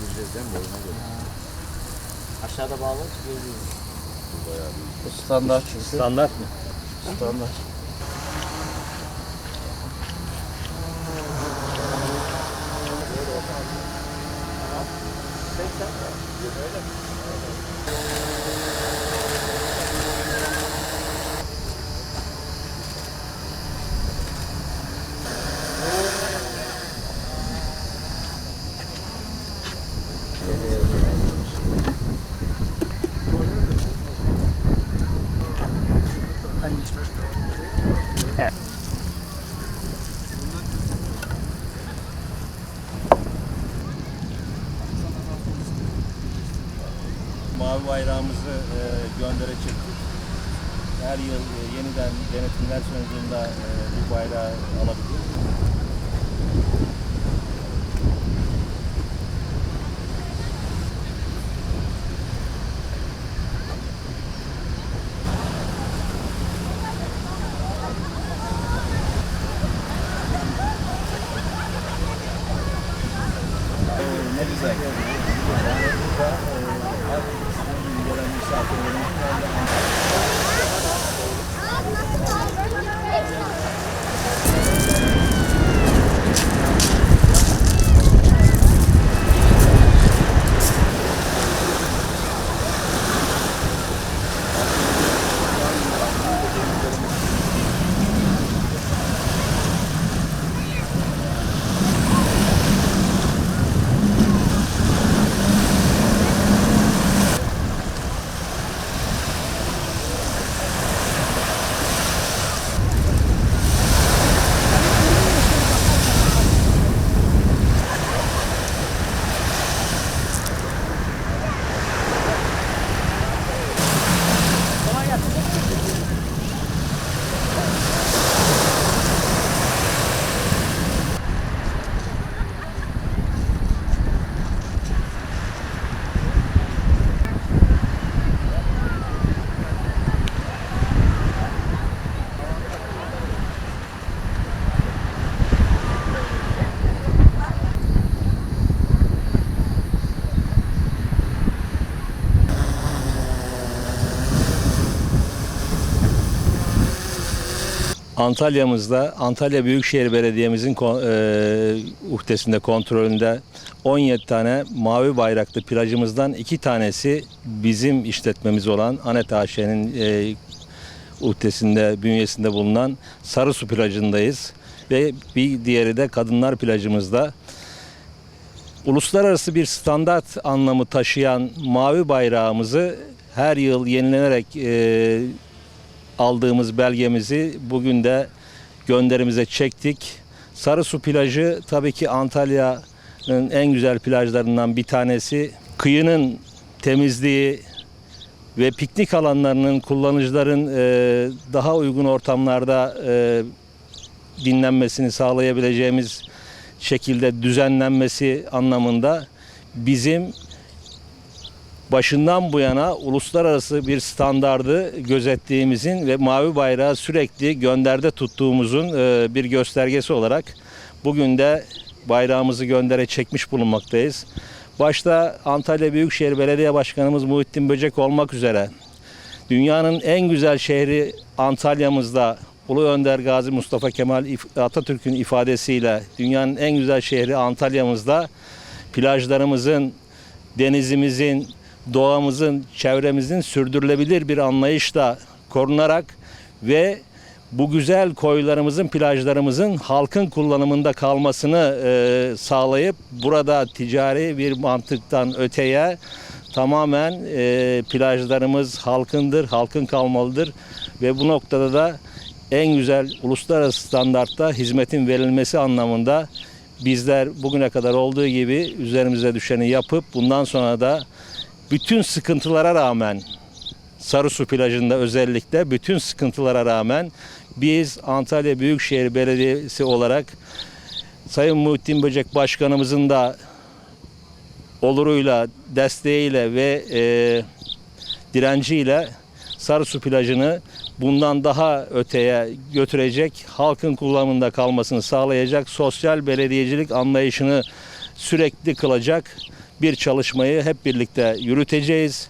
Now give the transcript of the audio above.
gireceğiz değil mi boyuna göre? Aşağıda bağlı çıkıyor. Bu bayağı büyük. Bu standart çünkü. Standart mı? Standart. Mavi bayrağımızı e, göndere çektik. Her yıl e, yeniden denetimler sonucunda e, bu bayrağı alabiliyoruz. Ne güzel. Antalya'mızda Antalya Büyükşehir Belediye'mizin kon- e, uhdesinde kontrolünde 17 tane mavi bayraklı plajımızdan iki tanesi bizim işletmemiz olan Anet AŞ'nin e, uhdesinde, bünyesinde bulunan Sarısu plajındayız. Ve bir diğeri de Kadınlar plajımızda. Uluslararası bir standart anlamı taşıyan mavi bayrağımızı her yıl yenilenerek e, aldığımız belgemizi bugün de gönderimize çektik. Sarısu plajı tabii ki Antalya'nın en güzel plajlarından bir tanesi. Kıyının temizliği ve piknik alanlarının kullanıcıların e, daha uygun ortamlarda e, dinlenmesini sağlayabileceğimiz şekilde düzenlenmesi anlamında bizim başından bu yana uluslararası bir standardı gözettiğimizin ve mavi bayrağı sürekli gönderde tuttuğumuzun e, bir göstergesi olarak bugün de bayrağımızı göndere çekmiş bulunmaktayız. Başta Antalya Büyükşehir Belediye Başkanımız Muhittin Böcek olmak üzere dünyanın en güzel şehri Antalya'mızda Ulu Önder Gazi Mustafa Kemal Atatürk'ün ifadesiyle dünyanın en güzel şehri Antalya'mızda plajlarımızın, denizimizin, doğamızın, çevremizin sürdürülebilir bir anlayışla korunarak ve bu güzel koylarımızın, plajlarımızın halkın kullanımında kalmasını e, sağlayıp burada ticari bir mantıktan öteye tamamen e, plajlarımız halkındır, halkın kalmalıdır ve bu noktada da en güzel uluslararası standartta hizmetin verilmesi anlamında bizler bugüne kadar olduğu gibi üzerimize düşeni yapıp bundan sonra da bütün sıkıntılara rağmen Sarısu plajında özellikle bütün sıkıntılara rağmen biz Antalya Büyükşehir Belediyesi olarak Sayın Muhittin Böcek Başkanımızın da oluruyla, desteğiyle ve e, direnciyle Sarısu plajını bundan daha öteye götürecek, halkın kullanımında kalmasını sağlayacak, sosyal belediyecilik anlayışını sürekli kılacak bir çalışmayı hep birlikte yürüteceğiz.